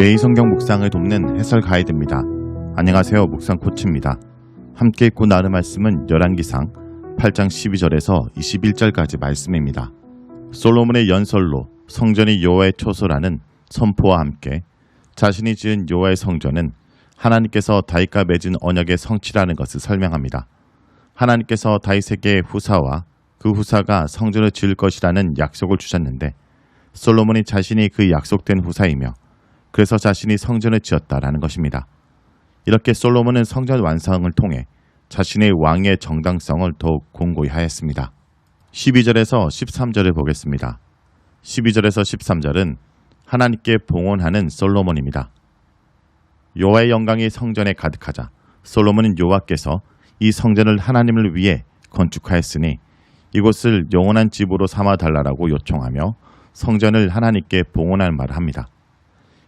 매일 성경 묵상을 돕는 해설 가이드입니다. 안녕하세요. 묵상 코치입니다. 함께 읽고 나눌 말씀은 열왕기상 8장 12절에서 21절까지 말씀입니다. 솔로몬의 연설로 성전이 여호와의 초소라는 선포와 함께 자신이 지은 여호와의 성전은 하나님께서 다윗과 맺은 언약의 성취라는 것을 설명합니다. 하나님께서 다윗에게 후사와 그 후사가 성전을 지을 것이라는 약속을 주셨는데 솔로몬이 자신이 그 약속된 후사이며 그래서 자신이 성전을 지었다라는 것입니다. 이렇게 솔로몬은 성전 완성을 통해 자신의 왕의 정당성을 더욱 공고히 하였습니다. 12절에서 13절을 보겠습니다. 12절에서 13절은 하나님께 봉헌하는 솔로몬입니다. 여호와의 영광이 성전에 가득하자 솔로몬은 여호와께서 이 성전을 하나님을 위해 건축하였으니 이곳을 영원한 집으로 삼아 달라라고 요청하며 성전을 하나님께 봉헌할 말을 합니다.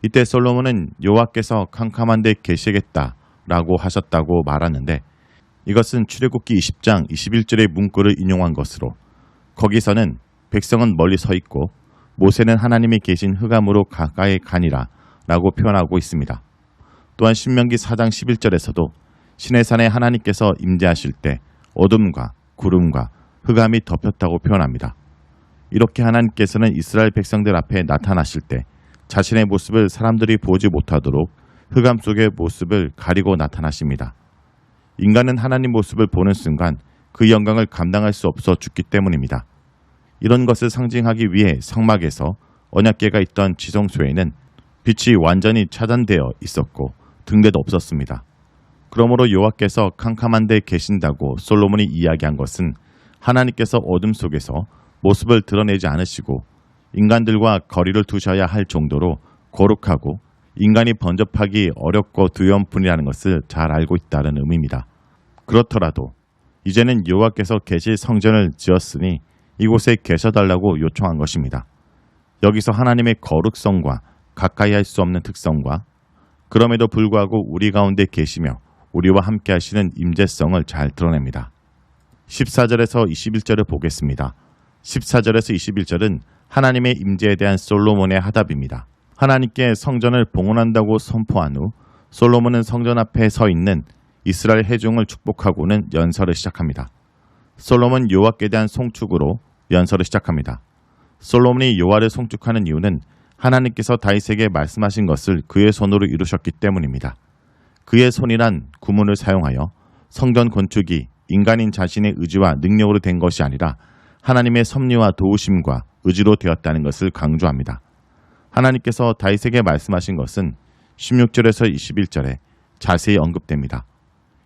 이때 솔로몬은 여호와께서 캄캄한 데 계시겠다라고 하셨다고 말하는데 이것은 출애굽기 20장 21절의 문구를 인용한 것으로 거기서는 백성은 멀리 서 있고 모세는 하나님이 계신 흑암으로 가까이 가니라 라고 표현하고 있습니다. 또한 신명기 4장 11절에서도 신의 산에 하나님께서 임재하실 때 어둠과 구름과 흑암이 덮였다고 표현합니다. 이렇게 하나님께서는 이스라엘 백성들 앞에 나타나실 때 자신의 모습을 사람들이 보지 못하도록 흑암 속의 모습을 가리고 나타나십니다. 인간은 하나님 모습을 보는 순간 그 영광을 감당할 수 없어 죽기 때문입니다. 이런 것을 상징하기 위해 성막에서 언약궤가 있던 지성소에는 빛이 완전히 차단되어 있었고 등대도 없었습니다. 그러므로 여호와께서 캄캄한 데 계신다고 솔로몬이 이야기한 것은 하나님께서 어둠 속에서 모습을 드러내지 않으시고 인간들과 거리를 두셔야 할 정도로 거룩하고 인간이 번접하기 어렵고 두려운 분이라는 것을 잘 알고 있다는 의미입니다. 그렇더라도 이제는 여호와께서 계실 성전을 지었으니 이곳에 계셔달라고 요청한 것입니다. 여기서 하나님의 거룩성과 가까이 할 수 없는 특성과 그럼에도 불구하고 우리 가운데 계시며 우리와 함께 하시는 임재성을 잘 드러냅니다. 14절에서 21절을 보겠습니다. 14절에서 21절은 하나님의 임재에 대한 솔로몬의 하답입니다. 하나님께 성전을 봉헌한다고 선포한 후 솔로몬은 성전 앞에 서 있는 이스라엘 회중을 축복하고는 연설을 시작합니다. 솔로몬 여호와께 대한 송축으로 연설을 시작합니다. 솔로몬이 여호와를 송축하는 이유는 하나님께서 다윗에게 말씀하신 것을 그의 손으로 이루셨기 때문입니다. 그의 손이란 구문을 사용하여 성전 건축이 인간인 자신의 의지와 능력으로 된 것이 아니라 하나님의 섭리와 도우심과 의지로 되었다는 것을 강조합니다. 하나님께서 다윗에게 말씀하신 것은 16절에서 21절에 자세히 언급됩니다.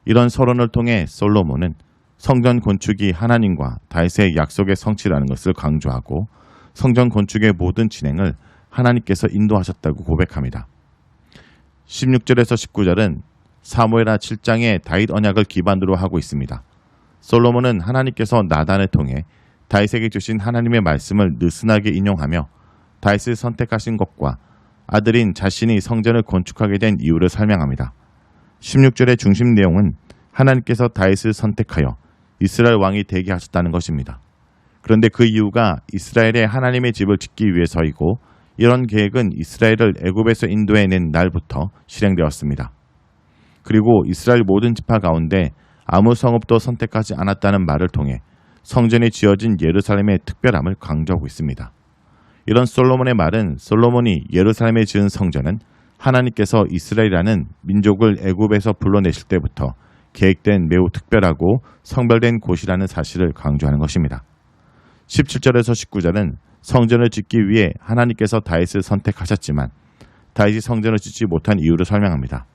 이런 서론을 통해 솔로몬은 성전 건축이 하나님과 다윗의 약속의 성취라는 것을 강조하고 성전 건축의 모든 진행을 하나님께서 인도하셨다고 고백합니다. 16절에서 19절은 사무엘하 7장의 다윗 언약을 기반으로 하고 있습니다. 솔로몬은 하나님께서 나단을 통해 다윗에게 주신 하나님의 말씀을 느슨하게 인용하며 다윗을 선택하신 것과 아들인 자신이 성전을 건축하게 된 이유를 설명합니다. 16절의 중심 내용은 하나님께서 다윗을 선택하여 이스라엘 왕이 되게 하셨다는 것입니다. 그런데 그 이유가 이스라엘의 하나님의 집을 짓기 위해서이고 이런 계획은 이스라엘을 애굽에서 인도해낸 날부터 실행되었습니다. 그리고 이스라엘 모든 지파 가운데 아무 성읍도 선택하지 않았다는 말을 통해 성전이 지어진 예루살렘의 특별함을 강조하고 있습니다. 이런 솔로몬의 말은 솔로몬이 예루살렘에 지은 성전은 하나님께서 이스라엘이라는 민족을 애굽에서 불러내실 때부터 계획된 매우 특별하고 성별된 곳이라는 사실을 강조하는 것입니다. 17절에서 19절은 성전을 짓기 위해 하나님께서 다윗을 선택하셨지만 다윗이 성전을 짓지 못한 이유를 설명합니다.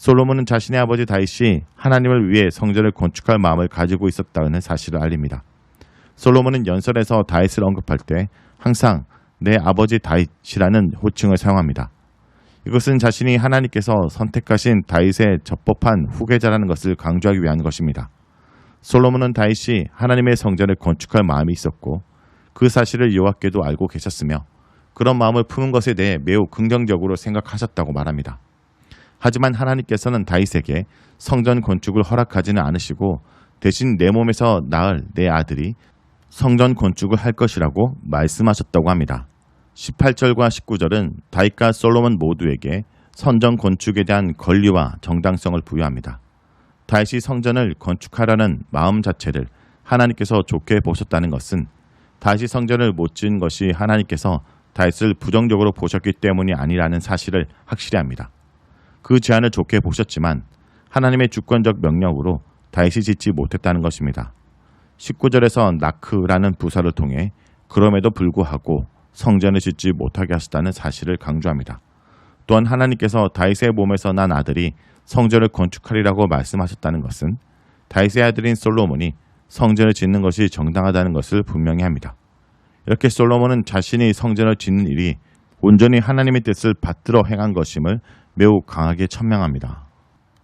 솔로몬은 자신의 아버지 다윗이 하나님을 위해 성전을 건축할 마음을 가지고 있었다는 사실을 알립니다. 솔로몬은 연설에서 다윗을 언급할 때 항상 내 아버지 다윗이라는 호칭을 사용합니다. 이것은 자신이 하나님께서 선택하신 다윗의 적법한 후계자라는 것을 강조하기 위한 것입니다. 솔로몬은 다윗이 하나님의 성전을 건축할 마음이 있었고 그 사실을 여호와께도 알고 계셨으며 그런 마음을 품은 것에 대해 매우 긍정적으로 생각하셨다고 말합니다. 하지만 하나님께서는 다윗에게 성전 건축을 허락하지는 않으시고 대신 내 몸에서 낳을 내 아들이 성전 건축을 할 것이라고 말씀하셨다고 합니다. 18절과 19절은 다윗과 솔로몬 모두에게 선전 건축에 대한 권리와 정당성을 부여합니다. 다윗이 성전을 건축하라는 마음 자체를 하나님께서 좋게 보셨다는 것은 다윗이 성전을 못 지은 것이 하나님께서 다윗을 부정적으로 보셨기 때문이 아니라는 사실을 확실히 합니다. 그 제안을 좋게 보셨지만 하나님의 주권적 명령으로 다윗이 짓지 못했다는 것입니다. 19절에서 나크라는 부사를 통해 그럼에도 불구하고 성전을 짓지 못하게 하셨다는 사실을 강조합니다. 또한 하나님께서 다윗의 몸에서 난 아들이 성전을 건축하리라고 말씀하셨다는 것은 다윗의 아들인 솔로몬이 성전을 짓는 것이 정당하다는 것을 분명히 합니다. 이렇게 솔로몬은 자신이 성전을 짓는 일이 온전히 하나님의 뜻을 받들어 행한 것임을 매우 강하게 천명합니다.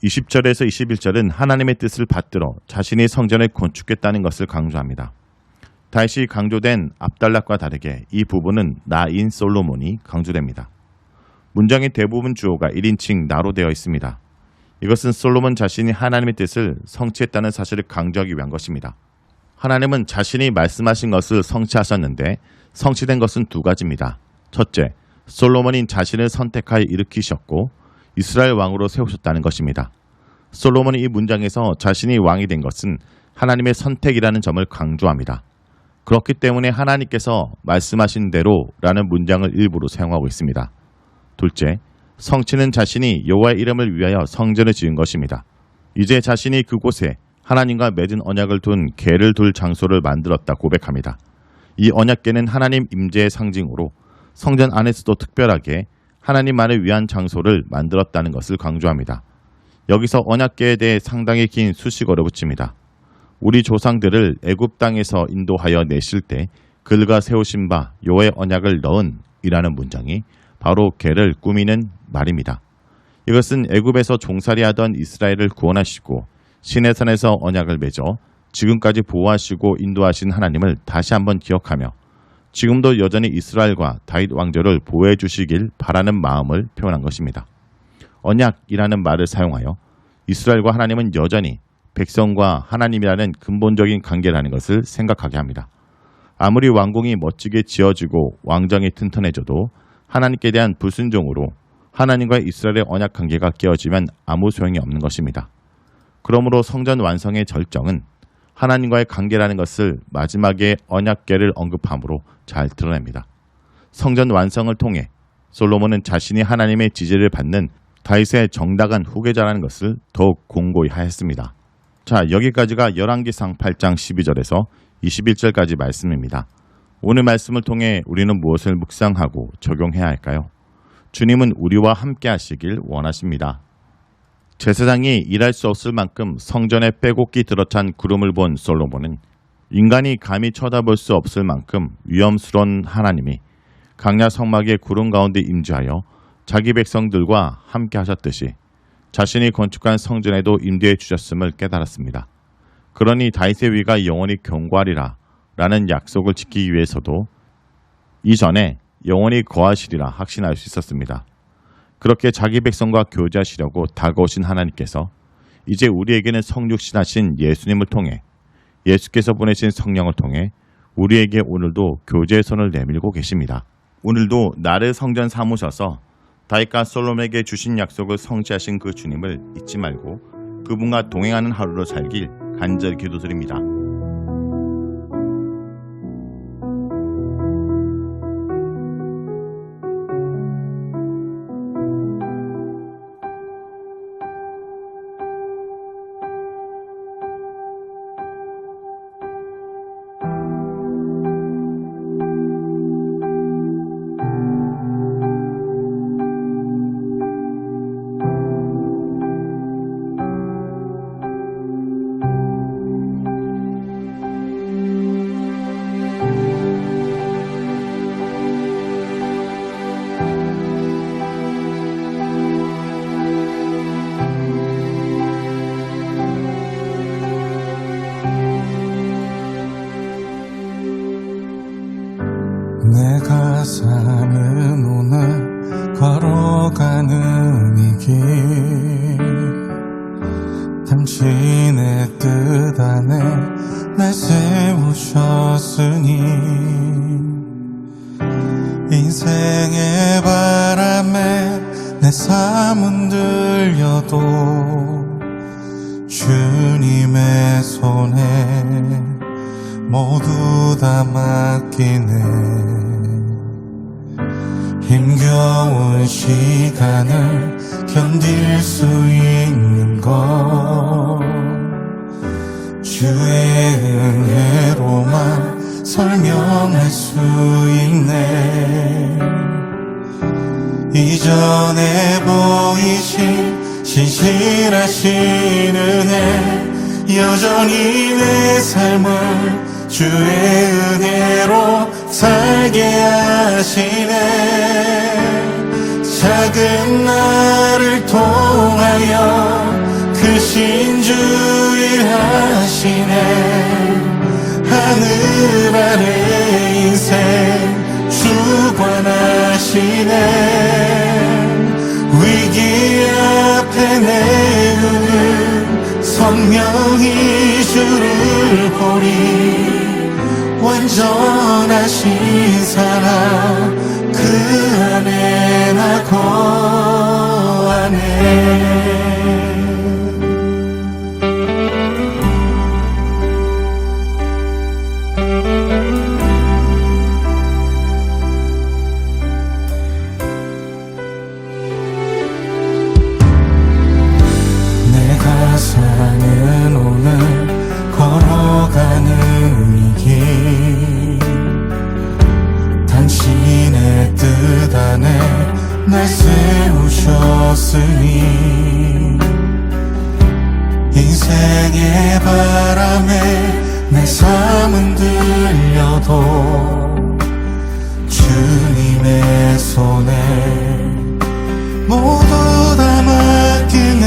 20절에서 21절은 하나님의 뜻을 받들어 자신이 성전을 건축했다는 것을 강조합니다. 다시 강조된 압달락과 다르게 이 부분은 나인 솔로몬이 강조됩니다. 문장의 대부분 주어가 1인칭 나로 되어 있습니다. 이것은 솔로몬 자신이 하나님의 뜻을 성취했다는 사실을 강조하기 위한 것입니다. 하나님은 자신이 말씀하신 것을 성취하셨는데 성취된 것은 두 가지입니다. 첫째, 솔로몬이 자신을 선택하여 일으키셨고 이스라엘 왕으로 세우셨다는 것입니다. 솔로몬이 이 문장에서 자신이 왕이 된 것은 하나님의 선택이라는 점을 강조합니다. 그렇기 때문에 하나님께서 말씀하신 대로라는 문장을 일부러 사용하고 있습니다. 둘째, 성취는 자신이 여호와의 이름을 위하여 성전을 지은 것입니다. 이제 자신이 그곳에 하나님과 맺은 언약을 둔 개를 둘 장소를 만들었다 고백합니다. 이 언약계는 하나님 임재의 상징으로 성전 안에서도 특별하게 하나님만을 위한 장소를 만들었다는 것을 강조합니다. 여기서 언약계에 대해 상당히 긴 수식어를 붙입니다. 우리 조상들을 애굽 땅에서 인도하여 내실 때 글과 세우신 바 요의 언약을 넣은 이라는 문장이 바로 개를 꾸미는 말입니다. 이것은 애굽에서 종살이하던 이스라엘을 구원하시고 시내산에서 언약을 맺어 지금까지 보호하시고 인도하신 하나님을 다시 한번 기억하며 지금도 여전히 이스라엘과 다윗 왕조를 보호해 주시길 바라는 마음을 표현한 것입니다. 언약이라는 말을 사용하여 이스라엘과 하나님은 여전히 백성과 하나님이라는 근본적인 관계라는 것을 생각하게 합니다. 아무리 왕궁이 멋지게 지어지고 왕정이 튼튼해져도 하나님께 대한 불순종으로 하나님과 이스라엘의 언약 관계가 깨어지면 아무 소용이 없는 것입니다. 그러므로 성전 완성의 절정은 하나님과의 관계라는 것을 마지막에 언약계를 언급함으로 잘 드러냅니다. 성전 완성을 통해 솔로몬은 자신이 하나님의 지지를 받는 다윗의 정당한 후계자라는 것을 더욱 공고히 하였습니다. 자, 여기까지가 열왕기상 8장 12절에서 21절까지 말씀입니다. 오늘 말씀을 통해 우리는 무엇을 묵상하고 적용해야 할까요? 주님은 우리와 함께 하시길 원하십니다. 제사장이 일할 수 없을 만큼 성전에 빼곡히 들어찬 구름을 본 솔로몬은 인간이 감히 쳐다볼 수 없을 만큼 위험스러운 하나님이 강야 성막의 구름 가운데 임재하여 자기 백성들과 함께 하셨듯이 자신이 건축한 성전에도 임대해 주셨음을 깨달았습니다. 그러니 다윗의 위가 영원히 견고하리라 라는 약속을 지키기 위해서도 이전에 영원히 거하시리라 확신할 수 있었습니다. 그렇게 자기 백성과 교제하시려고 다가오신 하나님께서 이제 우리에게는 성육신하신 예수님을 통해 예수께서 보내신 성령을 통해 우리에게 오늘도 교제의 손을 내밀고 계십니다. 오늘도 나를 성전 삼으셔서 다윗과 솔로몬에게 주신 약속을 성취하신 그 주님을 잊지 말고 그분과 동행하는 하루로 살길 간절히 기도드립니다. 당신의 뜻 안에 날 세우셨으니 인생의 바람에 내 삶은 들려도 주님의 손에 모두 다 맡기네. 힘겨운 시간을 견딜 수 있는 것. 주의 은혜로만 설명할 수 있네. 이전에 보이신 신실하신 은혜 여전히 내 삶을 주의 은혜로 살게 하시네 작은 나를 통하여 크신 주 일 하시네. 하늘 아래 인생 주관하시네. 위기 앞에 내 눈은 선명히 주를 보리. 완전하신 사랑 그 안에 나 거하네 세우셨으니 인생의 바람에 내 삶은 들려도 주님의 손에 모두 다 맡기네.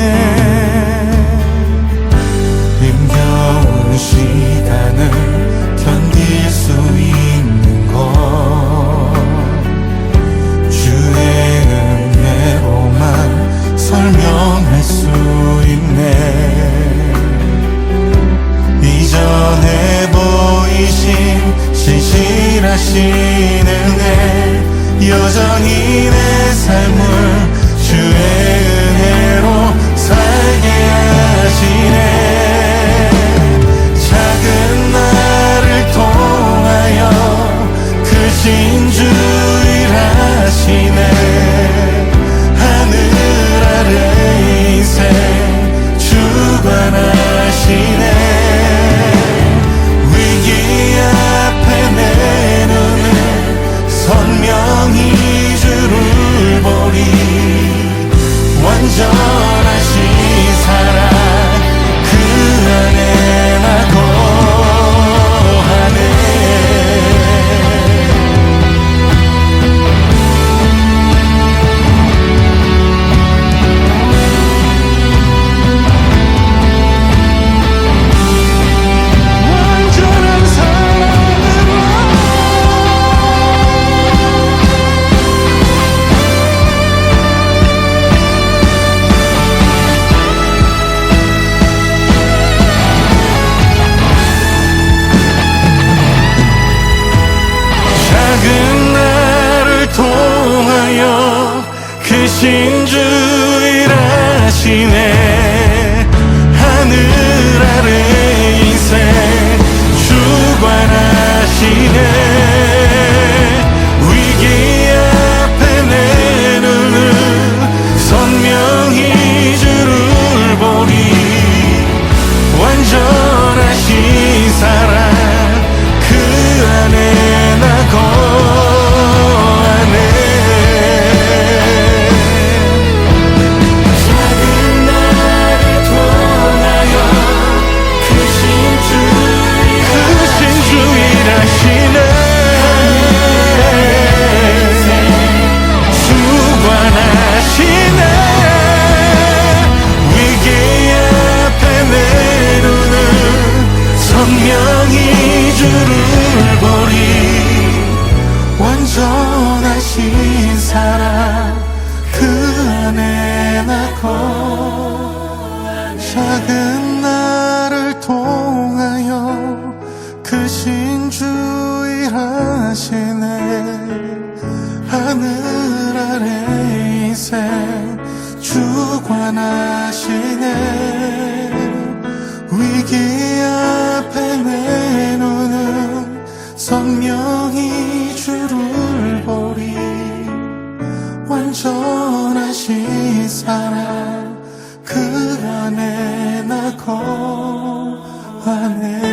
힘겨운 시간을 신실하신 은혜 여전히 내 삶을 주의 은혜로 살게 하시네. 작은 나를 통하여 크신 주 일 하시네 크신 주 일하시네. 하늘 아래 인생 주관하시 온전하신 사랑 그 안에 나 거하네.